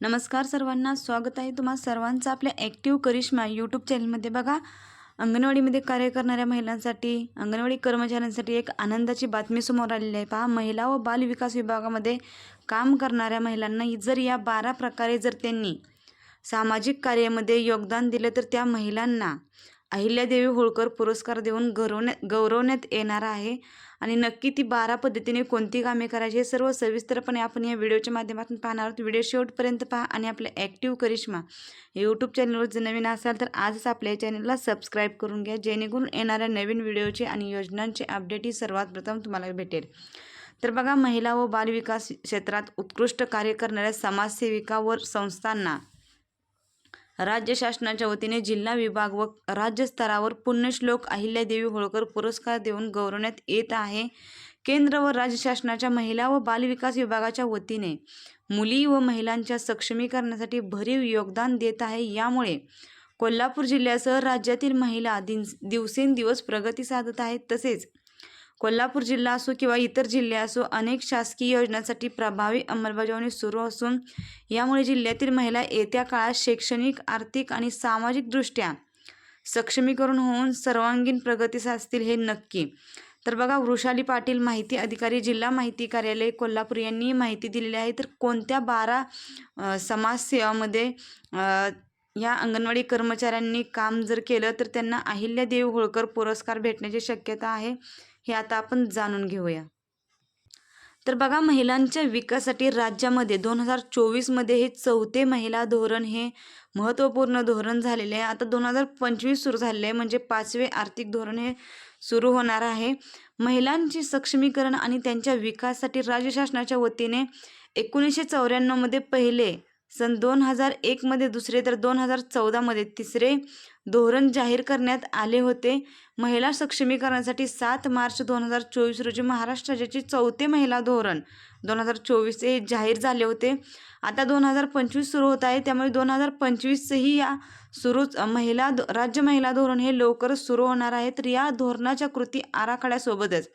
नमस्कार सर्वांना स्वागत आहे तुम्हा सर्वांचं आपल्या ॲक्टिव्ह करिश्मा यूट्यूब चॅनलमध्ये बघा. अंगणवाडीमध्ये कार्य करणाऱ्या महिलांसाठी अंगणवाडी कर्मचाऱ्यांसाठी एक आनंदाची बातमी समोर आलेली आहे. पहा महिला व बाल विकास विभागामध्ये काम करणाऱ्या महिलांना जर या बारा प्रकारे जर त्यांनी सामाजिक कार्यामध्ये योगदान दिलं तर त्या महिलांना अहिल्यादेवी होळकर पुरस्कार देऊन गौरवण्यात गौरवण्यात येणार आहे. आणि नक्की ती बारा पद्धतीने कोणती कामे करायची हे सर्व सविस्तरपणे आपण या व्हिडिओच्या माध्यमातून पाहणार आहोत. व्हिडिओ शेवटपर्यंत पहा आणि आपल्या ॲक्टिव्ह करिश्मा यूट्यूब चॅनलवर जर नवीन असाल तर आजच आपल्या चॅनलला सबस्क्राईब करून घ्या जेणेकरून येणाऱ्या नवीन व्हिडिओचे आणि योजनांचे अपडेट ही सर्वात प्रथम तुम्हाला भेटेल. तर बघा महिला व बालविकास क्षेत्रात उत्कृष्ट कार्य करणाऱ्या समाजसेविका व संस्थांना राज्य शासनाच्या वतीने जिल्हा विभाग व राज्यस्तरावर पुण्यश्लोक अहिल्यादेवी होळकर पुरस्कार देऊन गौरवण्यात येत आहे. केंद्र व राज्य शासनाच्या महिला व बालविकास विभागाच्या वतीने मुली व महिलांच्या सक्षमीकरणासाठी भरीव योगदान देत आहे. यामुळे कोल्हापूर जिल्ह्यासह राज्यातील महिला दिन दिवसेंदिवस प्रगती साधत आहेत तसेच कोल्हापूर जिल्हा असो किंवा इतर जिल्हे असो अनेक शासकीय योजनांसाठी प्रभावी अंमलबजावणी सुरू असून यामुळे जिल्ह्यातील महिला येत्या काळात शैक्षणिक आर्थिक आणि सामाजिकदृष्ट्या सक्षमीकरण होऊन सर्वांगीण प्रगती साधतील हे नक्की. तर बघा वृषाली पाटील माहिती अधिकारी जिल्हा माहिती कार्यालय कोल्हापूर यांनी माहिती दिलेली आहे. तर कोणत्या बारा समाजसेवामध्ये या अंगणवाडी कर्मचाऱ्यांनी काम जर केलं तर त्यांना अहिल्यादेवी होळकर पुरस्कार भेटण्याची शक्यता आहे. हे आता आपण जाणून घेऊया. तर बघा महिलांच्या विकासासाठी राज्यामध्ये दोन हजार चोवीसमध्ये हे चौथे महिला धोरण हे महत्त्वपूर्ण धोरण झालेले आहे. आता दोन हजार पंचवीस सुरू झालेले आहे म्हणजे पाचवे आर्थिक धोरण हे सुरू होणार आहे. महिलांचे सक्षमीकरण आणि त्यांच्या विकासासाठी राज्य शासनाच्या वतीने एकोणीसशे चौऱ्याण्णवमध्ये पहिले सन दोन हजार एकमध्ये दुसरे तर दोन हजार चौदामध्ये तिसरे धोरण जाहीर करण्यात आले होते. महिला सक्षमीकरणासाठी सात मार्च दोन हजार चोवीस रोजी महाराष्ट्र राज्याचे चौथे महिला धोरण दोन हजार चोवीस हे जाहीर झाले होते. आता दोन हजार पंचवीस सुरू होत आहे. त्यामुळे दोन हजार पंचवीसही या सुरूच महिला राज्य महिला धोरण हे लवकरच सुरू होणार आहे. तर या धोरणाच्या कृती आराखड्यासोबतच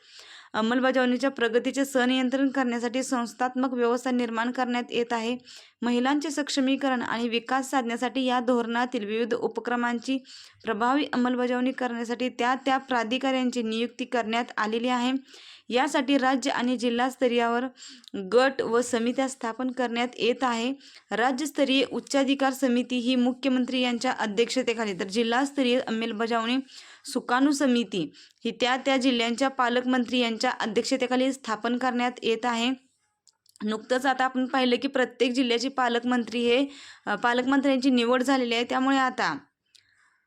अंमलबजावणीच्या प्रगतीचे संनियंत्रण करण्यासाठी संस्थात्मक व्यवस्था निर्माण करण्यात येत आहे. महिलांचे सक्षमीकरण आणि विकास साधण्यासाठी या धोरणातील विविध उपक्रमांची प्रभावी अंमलबजावणी करण्यासाठी त्या त्या प्राधिकाऱ्यांची नियुक्ती करण्यात आलेली आहे. यासाठी राज्य आणि जिल्हास्तरीयावर गट व समित्या स्थापन करण्यात येत आहे. राज्यस्तरीय उच्चाधिकार समिती ही मुख्यमंत्री यांच्या अध्यक्षतेखाली तर जिल्हास्तरीय अंमलबजावणी सुकाणू समिती ही त्या त्या जिल्ह्यांच्या पालकमंत्री यांच्या अध्यक्षतेखाली स्थापन करण्यात येत आहे. नुकतंच आता आपण पाहिलं की प्रत्येक जिल्ह्याचे पालकमंत्री हे पालकमंत्र्यांची निवड झालेली आहे. त्यामुळे आता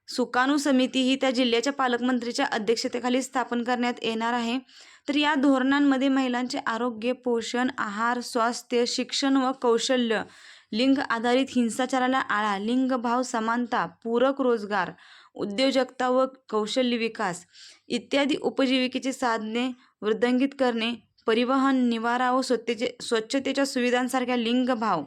सुकाणू समिती ही त्या जिल्ह्याच्या पालकमंत्रीच्या अध्यक्षतेखाली स्थापन करण्यात येणार आहे. तर या धोरणांमध्ये महिलांचे आरोग्य पोषण आहार स्वास्थ्य शिक्षण व कौशल्य लिंग आधारित हिंसाचाराला आळा लिंगभाव समानता पूरक रोजगार उद्योजकता व कौशल्य विकास इत्यादी उपजीविकेची साधने वृद्धांगित करणे परिवहन निवारा व स्वच्छते स्वच्छतेच्या सुविधांसारख्या लिंगभाव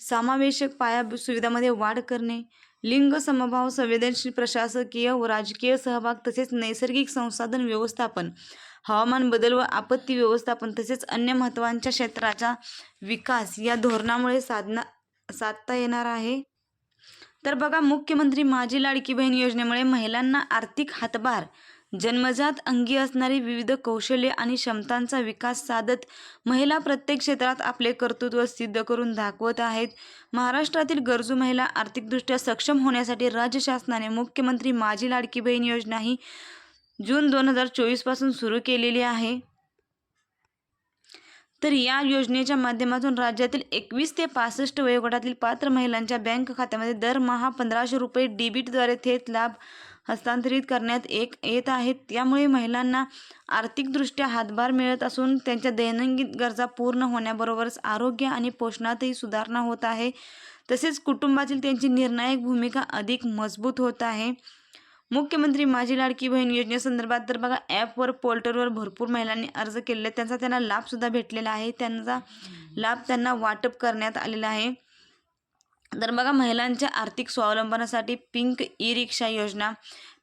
समावेशक पायाभूत सुविधामध्ये वाढ करणे लिंग समभाव संवेदनशील प्रशासकीय व राजकीय सहभाग तसेच नैसर्गिक संसाधन व्यवस्थापन हवामान बदल व आपत्ती व्यवस्थापन तसेच अन्य महत्त्वांच्या क्षेत्राचा विकास या धोरणामुळे साधना साधता येणार आहे. तर बघा मुख्यमंत्री माझी लाडकी बहीण योजनेमुळे महिलांना आर्थिक हातभार जन्मजात अंगी असणारी विविध कौशल्ये आणि क्षमतांचा विकास साधत महिला प्रत्येक क्षेत्रात आपले कर्तृत्व सिद्ध करून दाखवत आहेत. महाराष्ट्रातील गरजू महिला आर्थिकदृष्ट्या सक्षम होण्यासाठी राज्य शासनाने मुख्यमंत्री माझी लाडकी बहीण योजना ही जून दोन हजार चोवीसपासून सुरू केलेली आहे. तर या योजनेच्या माध्यमातून राज्यातील एकवीस ते पासष्ट वयोगटातील पात्र महिलांच्या बँक खात्यामध्ये दरमहा पंधराशे रुपये डेबिटद्वारे थेट लाभ हस्तांतरित करण्यात एक येत आहेत. त्यामुळे महिलांना आर्थिकदृष्ट्या हातभार मिळत असून त्यांच्या दैनंदिन गरजा पूर्ण होण्याबरोबरच आरोग्य आणि पोषणातही सुधारणा होत आहे. तसेच कुटुंबातील त्यांची निर्णायक भूमिका अधिक मजबूत होत आहे. मुख्यमंत्री माझी लाडकी बहीण योजनेसंदर्भात तर बघा ॲपवर पोर्टलवर भरपूर महिलांनी अर्ज केलेले त्यांचा त्यांना लाभसुद्धा भेटलेला आहे. त्यांचा लाभ त्यांना वाटप करण्यात आलेला आहे. तर बघा महिलांच्या आर्थिक स्वावलंबनासाठी पिंक ई रिक्षा योजना.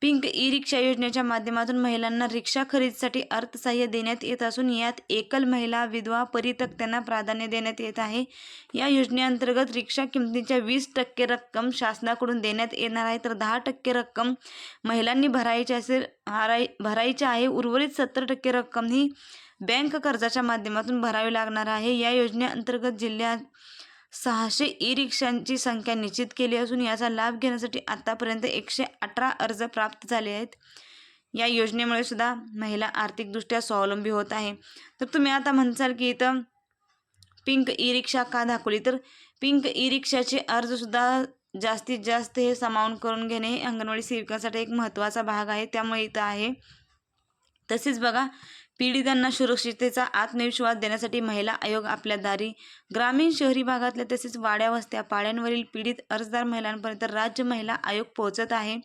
पिंक ई रिक्षा योजनेच्या माध्यमातून महिलांना रिक्षा खरेदीसाठी अर्थसहाय्य देण्यात येत असून यात एकल महिला विधवा परितक्त्यांना प्राधान्य देण्यात येत आहे. या योजनेअंतर्गत रिक्षा किमतीच्या वीस टक्के रक्कम शासनाकडून देण्यात येणार आहे. तर दहा टक्के रक्कम महिलांनी भरायची असेल हराय भरायची आहे. उर्वरित सत्तर टक्के रक्कम ही बँक कर्जाच्या माध्यमातून भरावी लागणार आहे. या योजनेअंतर्गत जिल्ह्यात सहाशे ई रिक्षांची संख्या निश्चित केली असून याचा लाभ घेण्यासाठी आतापर्यंत एकशे अठरा अर्ज प्राप्त झाले आहेत. या योजनेमुळे सुद्धा महिला आर्थिकदृष्ट्या स्वावलंबी होत आहे. तर तुम्ही आता म्हणसाल की इथं पिंक ई रिक्षा का दाखवली? तर पिंक ई रिक्षाचे अर्जसुद्धा जास्तीत जास्त हे सामावून करून घेणे हे अंगणवाडी सेविकांसाठी एक महत्त्वाचा भाग आहे. त्यामुळे इथं आहे. तसेच बघा पीडितांना सुरक्षिततेचा आत्मविश्वास देण्यासाठी महिला आयोग आपल्या दारी ग्रामीण शहरी भागातल्या तसेच वाड्या वस्त्या पाड्यांवरील पीडित अर्जदार महिलांपर्यंत राज्य महिला आयोग पोहोचत आहे.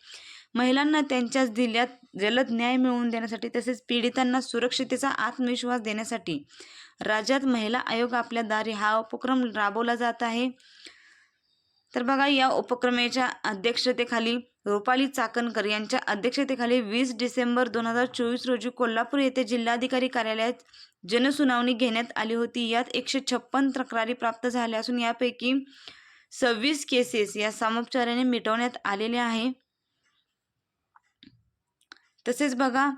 महिलांना त्यांच्याच जिल्ह्यात जलद न्याय मिळवून देण्यासाठी तसेच पीडितांना सुरक्षितेचा आत्मविश्वास देण्यासाठी राज्यात महिला आयोग आपल्या दारी हा उपक्रम राबवला जात आहे. तर बघा या उपक्रमेच्या अध्यक्षतेखाली रुपाली चाकणकर यांच्या अध्यक्षतेखाली वीस डिसेंबर दोन हजार चोवीस रोजी कोल्हापूर येथे जिल्हाधिकारी कार्यालयात जनसुनावणी घेण्यात आली होती. यात एकशे छप्पन तक्रारी प्राप्त झाल्या असून यापैकी सव्वीस केसेस या सामोपचाराने मिटवण्यात आलेल्या आहे. तसेच बघा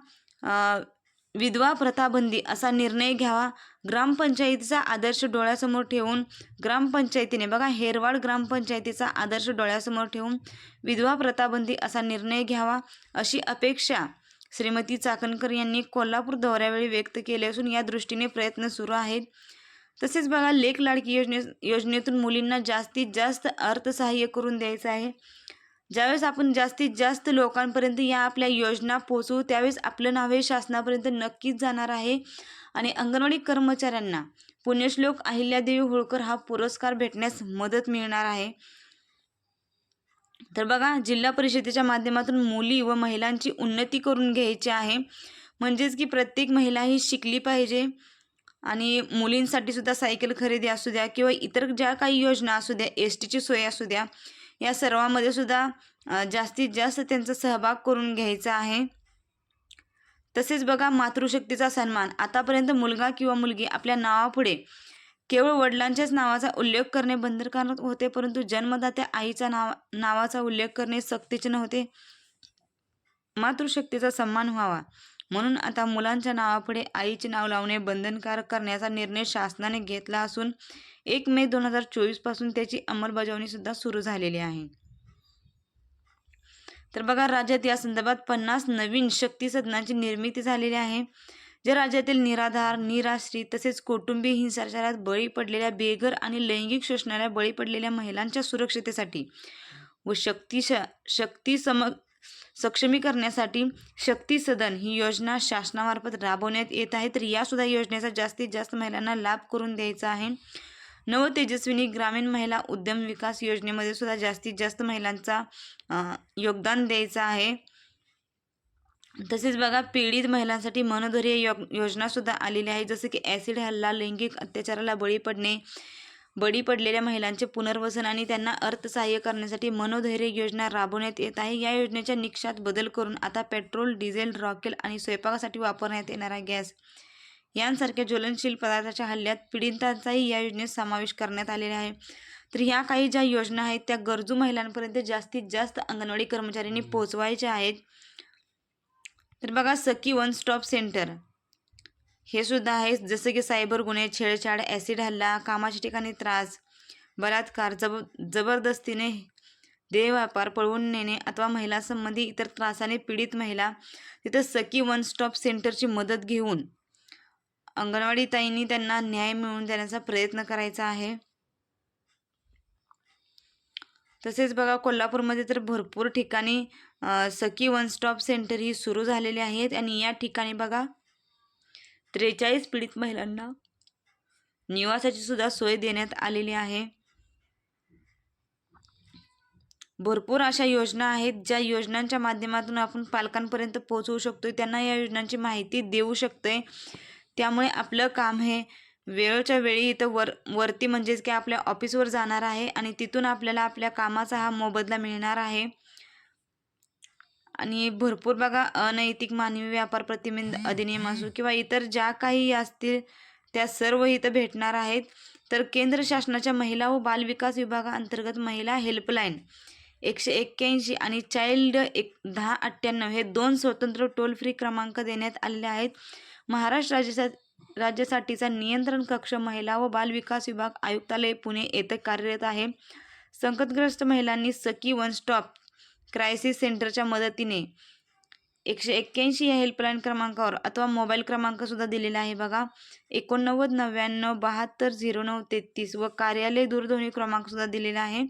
विधवा प्रथाबंदी असा निर्णय घ्यावा ग्रामपंचायतीचा आदर्श डोळ्यासमोर ठेवून ग्रामपंचायतीने बघा हेरवाड ग्रामपंचायतीचा आदर्श डोळ्यासमोर ठेवून विधवा प्रताबंदी असा निर्णय घ्यावा अशी अपेक्षा श्रीमती चाकणकर यांनी कोल्हापूर दौऱ्यावेळी व्यक्त केली असून या दृष्टीने प्रयत्न सुरू आहेत. तसेच बघा लेख लाडकी योजने योजनेतून मुलींना जास्तीत जास्त अर्थसहाय्य करून द्यायचं आहे. ज्यावेळेस आपण जास्तीत जास्त लोकांपर्यंत या आपल्या योजना पोचवू त्यावेळेस आपलं नाव हे शासनापर्यंत नक्कीच जाणार आहे. आणि अंगणवाडी कर्मचाऱ्यांना पुण्यश्लोक अहिल्यादेवी होळकर हा पुरस्कार भेटण्यास मदत मिळणार आहे. तर बघा जिल्हा परिषदेच्या माध्यमातून मुली व महिलांची उन्नती करून घ्यायची आहे. म्हणजेच की प्रत्येक महिला ही शिकली पाहिजे आणि मुलींसाठी सुद्धा सायकल खरेदी असू द्या किंवा इतर ज्या काही योजना असू द्या एस टीची सोय असू द्या या सर्वांमध्ये सुद्धा जास्तीत जास्त त्यांचा सहभाग करून घ्यायचा आहे. तसेच बघा मातृशक्तीचा सन्मान. आतापर्यंत मुलगा किंवा मुलगी आपल्या नावापुढे केवळ वडिलांच्याच नावाचा उल्लेख करणे बंधनकारक होते परंतु जन्मदात्या आईचा नाव नावाचा उल्लेख करणे सक्तीचे नव्हते. मातृशक्तीचा सन्मान व्हावा. म्हणून आता मुलांच्या नावापुढे आईचे नाव लावणे बंधनकारक करण्याचा निर्णय शासनाने घेतला असून एक मे दोन हजार चोवीसपासून त्याची अंमलबजावणीसुद्धा सुरू झालेली आहे. तर बघा राज्यात या संदर्भात पन्नास नवीन शक्ती सदनांची निर्मिती झालेली आहे. जे राज्यातील निराधार निराश्रित तसेच कौटुंबिक हिंसाचारात बळी पडलेल्या बेघर आणि लैंगिक शोषणाला बळी पडलेल्या महिलांच्या सुरक्षितेसाठी व शक्ती श शक्ती सम सक्षमी करण्यासाठी शक्ती सदन ही योजना शासनामार्फत राबवण्यात येत आहे. तर यासुद्धा योजनेचा जास्तीत जास्त महिलांना लाभ करून द्यायचा आहे. नवतेजस्विनी ग्रामीण महिला उद्यम विकास योजनेमध्ये सुद्धा जास्तीत जास्त महिलांचा योगदान द्यायचं आहे. तसेच बघा पीडित महिलांसाठी मनोधैर्य योग योजनासुद्धा आलेली आहे. जसं की ॲसिड हल्ला लैंगिक अत्याचाराला बळी पडणे बळी पडलेल्या महिलांचे पुनर्वसन आणि त्यांना अर्थसहाय्य करण्यासाठी मनोधैर्य योजना राबवण्यात येत आहे. या योजनेच्या निकषात बदल करून आता पेट्रोल डिझेल रॉकेल आणि स्वयंपाकासाठी वापरण्यात येणारा गॅस. यांसारख्या ज्वलनशील पदार्थाच्या हल्ल्यात पीडितांचाही या योजनेत समावेश करण्यात आलेला आहे. तर ह्या काही ज्या योजना आहेत त्या गरजू महिलांपर्यंत जास्तीत जास्त अंगणवाडी कर्मचाऱ्यांनी पोहोचवायच्या आहेत. तर बघा सखी वन स्टॉप सेंटर. हे सुद्धा आहे जसं की सायबर गुन्हे छेडछाड ॲसिड हल्ला कामाच्या ठिकाणी त्रास बलात्कार जब जबरदस्तीने देहव्यापार पळवून नेणे अथवा महिलासंबंधी इतर त्रासाने पीडित महिला तिथं सखी वन स्टॉप सेंटरची मदत घेऊन अंगणवाडी ताईंनी त्यांना न्याय मिळवून देण्याचा प्रयत्न करायचा आहे. तसेच बघा कोल्हापूरमध्ये तर भरपूर ठिकाणी सखी वन स्टॉप सेंटर ही सुरू झालेली आहेत आणि या ठिकाणी बघा त्रेचाळीस पीडित महिलांना निवासाची सुद्धा सोय देण्यात आलेली आहे. भरपूर अशा योजना आहेत ज्या योजनांच्या माध्यमातून आपण पालकांपर्यंत पोहोचवू शकतो त्यांना या योजनांची माहिती देऊ शकतोय. त्यामुळे आपलं काम हे वेळच्या वेळी इथं वर वरती म्हणजेच की आपल्या ऑफिसवर जाणार आहे आणि तिथून आपल्याला आपल्या कामाचा हा मोबदला मिळणार आहे. आणि भरपूर बघा अनैतिक मानवी व्यापार प्रतिबंध अधिनियम असो किंवा इतर ज्या काही असतील त्या सर्व इथं भेटणार आहेत. तर केंद्र शासनाच्या महिला व बालविकास विभागाअंतर्गत महिला हेल्पलाईन एकशे एक्क्याऐंशी आणि चाइल्ड एक दहा अठ्ठ्याण्णव हे दोन स्वतंत्र टोल फ्री क्रमांक देण्यात आलेले आहेत. महाराष्ट्र राज्याचा राज्यासाठीचा नियंत्रण कक्ष महिला व बालविकास विभाग आयुक्तालय पुणे येथे कार्यरत आहे. संकटग्रस्त महिलांनी सखी वन स्टॉप क्रायसिस सेंटरच्या मदतीने एकशे एक्क्याऐंशी या हेल्पलाईन क्रमांकावर अथवा मोबाईल क्रमांकसुद्धा दिलेला आहे. बघा एकोणनव्वद नव्याण्णव बहात्तर झिरो नऊ तेहतीस व कार्यालय दूरध्वनी क्रमांकसुद्धा दिलेला आहे.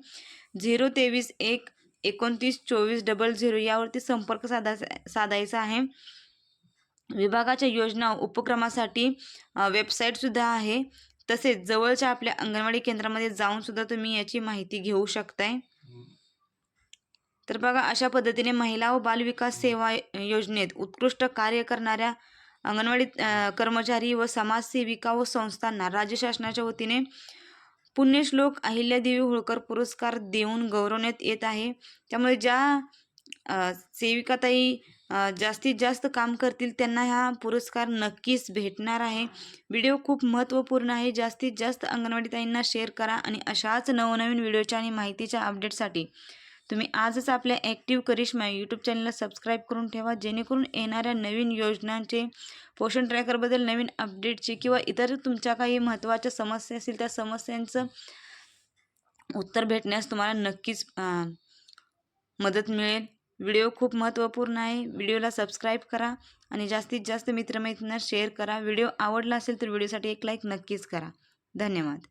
झिरो तेवीस एक एकोणतीस चोवीस डबल झिरो यावरती संपर्क साधा साधायचा आहे. विभागाच्या योजना उपक्रमासाठी वेबसाईटसुद्धा आहे. तसेच जवळच्या आपल्या अंगणवाडी केंद्रामध्ये जाऊनसुद्धा तुम्ही याची माहिती घेऊ शकताय. तर बघा अशा पद्धतीने महिला व बालविकास सेवा योजनेत उत्कृष्ट कार्य करणाऱ्या अंगणवाडी कर्मचारी व समाजसेविका व संस्थांना राज्य शासनाच्या वतीने पुण्यश्लोक अहिल्यादेवी होळकर पुरस्कार देऊन गौरवण्यात येत आहे. त्यामुळे ज्या सेविकाताई जास्तीत जास्त काम करतील त्यांना हा पुरस्कार नक्कीच भेटणार आहे. व्हिडिओ खूप महत्त्वपूर्ण आहे. जास्तीत जास्त अंगणवाडी ताईंना शेअर करा आणि अशाच नवनवीन व्हिडिओच्या आणि माहितीच्या अपडेटसाठी तुम्ही आजच आपल्या ॲक्टिव्ह करिश्मा यूट्यूब चॅनलला सबस्क्राईब करून ठेवा. जेणेकरून येणाऱ्या नवीन योजनांचे पोषण ट्रॅकरबद्दल नवीन अपडेटचे किंवा इतर तुमच्या काही महत्त्वाच्या समस्या असतील त्या समस्यांचं उत्तर भेटण्यास तुम्हाला नक्कीच मदत मिळेल. व्हिडिओ खूप महत्त्वपूर्ण आहे. व्हिडिओला सबस्क्राईब करा आणि जास्तीत जास्त मित्रमैत्रिणींना शेअर करा. व्हिडिओ आवडला असेल तर व्हिडिओसाठी एक लाईक नक्कीच करा. धन्यवाद.